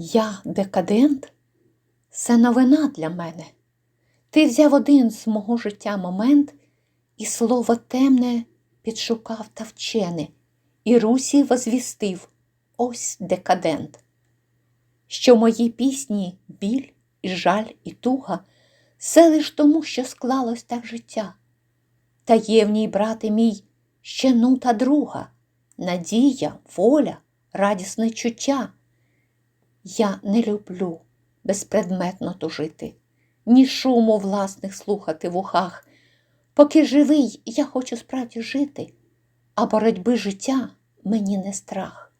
Я декадент? Це новина для мене. Ти взяв один з мого життя момент і слово темне підшукав та вчене, і Русі возвістив ось декадент. Що мої пісні біль і жаль і туга, все лиш тому, що склалось так життя. Та є в ній, брате мій, ще нута друга, надія, воля, радісне чуття. Я не люблю безпредметно тужити, ні шуму власних слухати в ухах. Поки живий, я хочу справді жити, а боротьби життя мені не страх.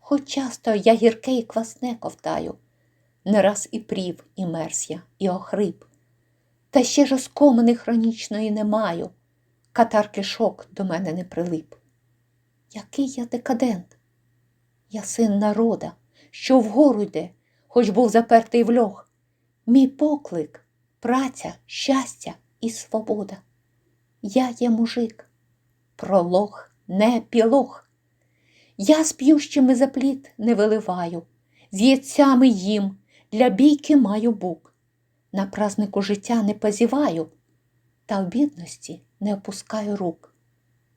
Хоч часто я гірке і квасне ковтаю, не раз і прів, і мерз я, і охрип. Та ще ж оскомини хронічної не маю, катар кишок до мене не прилип. Який я декадент? Я син народа, що вгору йде, хоч був запертий в льох. Мій поклик, праця, щастя і свобода. Я є мужик, пролог, не епілог. Я з п'ющими запліт не виливаю, з яйцями їм, для бійки маю бук. На празнику життя не позіваю, та в бідності не опускаю рук.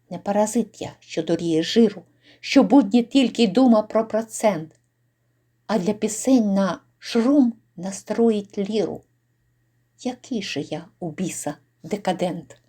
Не паразит я, що доріє жиру, що будні тільки дума про процент, а для пісень на шрум настроїть ліру. Який же я у біса декадент?